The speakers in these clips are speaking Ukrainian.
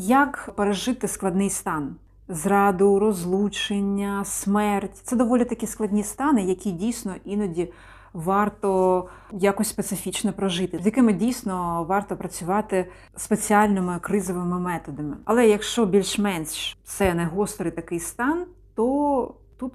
Як пережити складний стан? Зраду, розлучення, смерть це доволі такі складні стани, які дійсно іноді варто якось специфічно прожити, з якими дійсно варто працювати спеціальними кризовими методами. Але якщо більш-менш це не гострий такий стан, то тут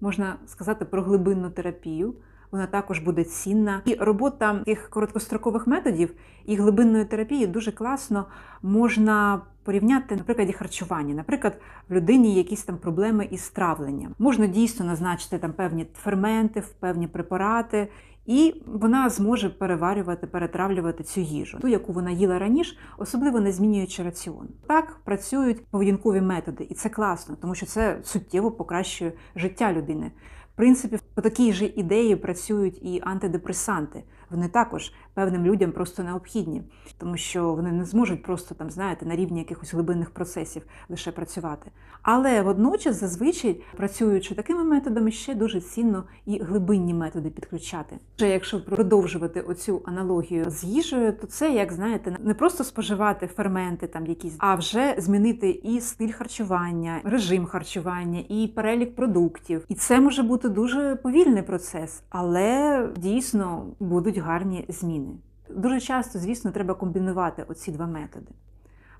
можна сказати про глибинну терапію. Вона також буде цінна. І робота тих короткострокових методів і глибинної терапії дуже класно можна порівняти на прикладі харчування. Наприклад, в людині якісь там проблеми із травленням. Можна дійсно назначити там певні ферменти, певні препарати, і вона зможе переварювати, перетравлювати цю їжу, ту, яку вона їла раніше, особливо не змінюючи раціон. Так працюють поведінкові методи, і це класно, тому що це суттєво покращує життя людини. Принципі, по такій же ідеї працюють і антидепресанти. Вони також певним людям просто необхідні, тому що вони не зможуть просто там, знаєте, на рівні якихось глибинних процесів лише працювати. Але водночас, зазвичай, працюючи такими методами, ще дуже цінно і глибинні методи підключати. Вже якщо продовжувати оцю аналогію з їжею, то це, як знаєте, не просто споживати ферменти там якісь, а вже змінити і стиль харчування, режим харчування, і перелік продуктів. І це може бути дуже повільний процес, але дійсно будуть гарні зміни. Дуже часто, звісно, треба комбінувати оці два методи.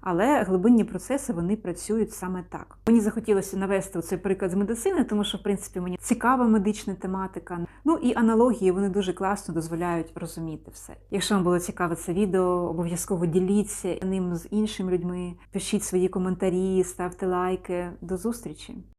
Але глибинні процеси вони працюють саме так. Мені захотілося навести цей приклад з медицини, тому що, в принципі, мені цікава медична тематика. Ну і аналогії вони дуже класно дозволяють розуміти все. Якщо вам було цікаве це відео, обов'язково діліться ним з іншими людьми. Пишіть свої коментарі, ставте лайки. До зустрічі!